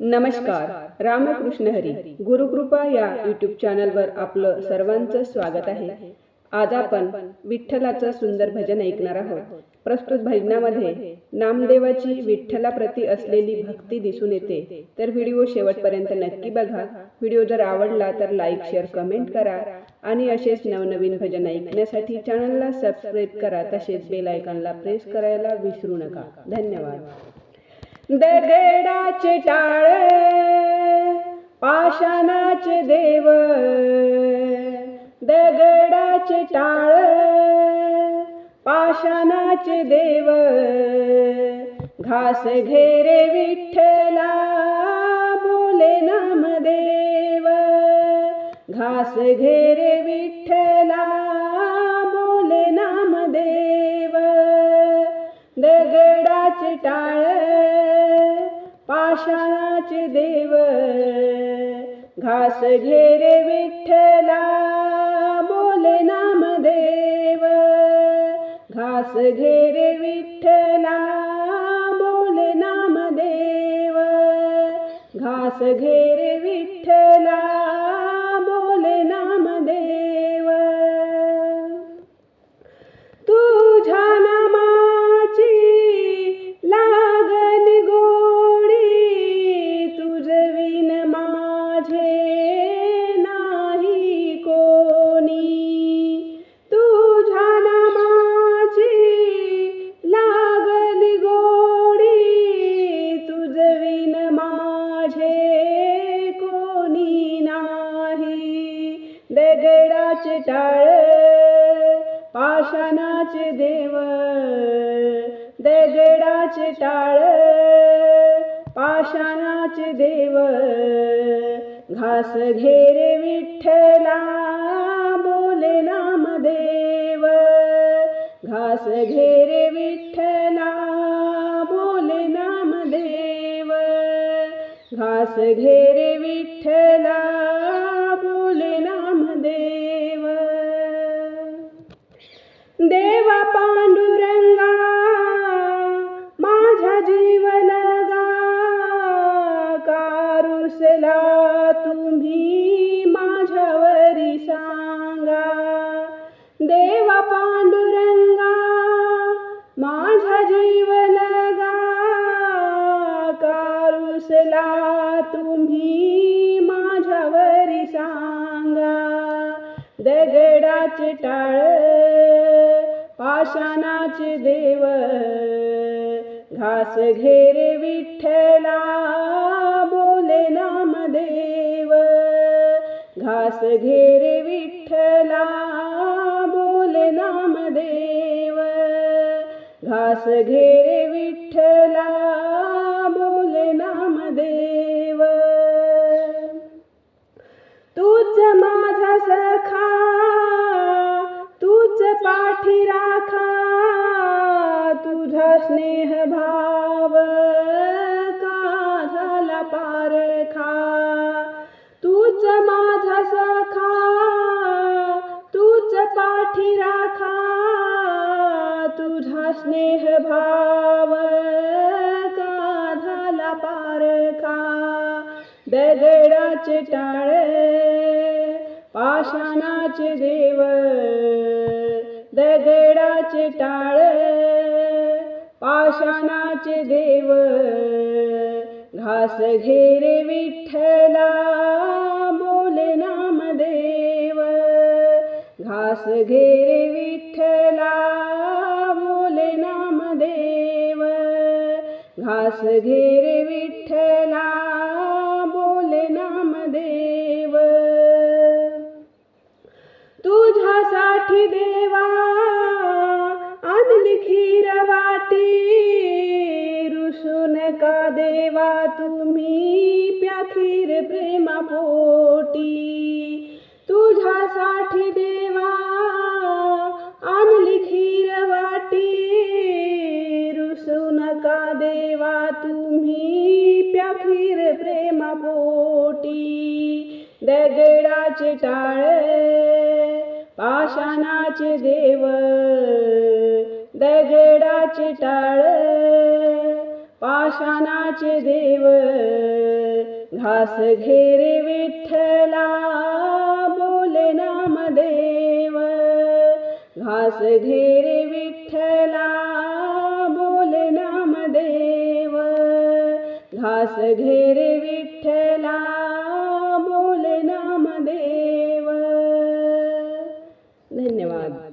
नमस्कार. रामकृष्ण हरी. गुरुकृपा या यूट्यूब चॅनलवर आपलं सर्वांचं स्वागत आहे. आज आपण विठ्ठलाचं सुंदर भजन ऐकणार आहोत. प्रस्तुत भजनामध्ये नामदेवाची विठ्ठलाप्रती असलेली भक्ती दिसून येते. तर व्हिडिओ शेवटपर्यंत नक्की बघा. व्हिडिओ जर आवडला तर लाईक शेअर कमेंट करा. आणि असेच नवनवीन भजन ऐकण्यासाठी चॅनलला सबस्क्राईब करा. तसेच बेल आयकॉनला प्रेस करायला विसरू नका. धन्यवाद. दगडाचे टाळ पाषाणाचे देव दगडाचे टाळ पाषाणाचे देव. घास घेरे विठ्ठला बोले नामदेव. घास घेरे विठ्ठला बोले नामदेव. दगडाचे टाळ पाषाणाचे देव घास घेरे विठ्ठला बोले नामदेव. घास घेरे विठ्ठला बोले नामदेव. घास घेरे पाषाणाचे देव दगडाचे टाळ पाषाणाचे देव घास घेरे विठ्ठला बोले नामदेव. घास घेरे विठ्ठला बोले नामदेव. घास घेरे विठ्ठला करा तुम्ही माझ्यावरी सांगा. देवा पांडुरंगा माझ्या जीवलगा कारुसला तुम्ही माझ्यावरी सांगा. दगडाचे टाळ पाषाणाचे देव घास घेरे विठ्ठला बोले देव. घास घेरे विठ्ठला बोले नामदेव. घास घेरे विठ्ठला बोले नामदेव. तूच माझा सखा तूच पाठी राखा तुझा स्नेह भाव दगडाचे टाळ पाषाणाचे देव दगडाचे टाळ पाषाणाचे देव घास घेरे विठ्ठला बोले नामदेव घास घेरे विठ्ठला बोले नामदेव. घास घेरे विठ्ठला बोले नामदेव तुझ्यासाठी देवा अनलिखी रवाटी वाटी रुसून का देवा तुम्ही? तुम्ही प्या खीर प्रेमा पोटी दगडाचे टाळ पाषाणाचे देव दगडाचे टाळ पाषाणाचे देव घास घेरे विठ्ठला बोले नामदेव घास घेरे विठ्ठला घास घेरे विठ्ठला बोल नामदेव. धन्यवाद.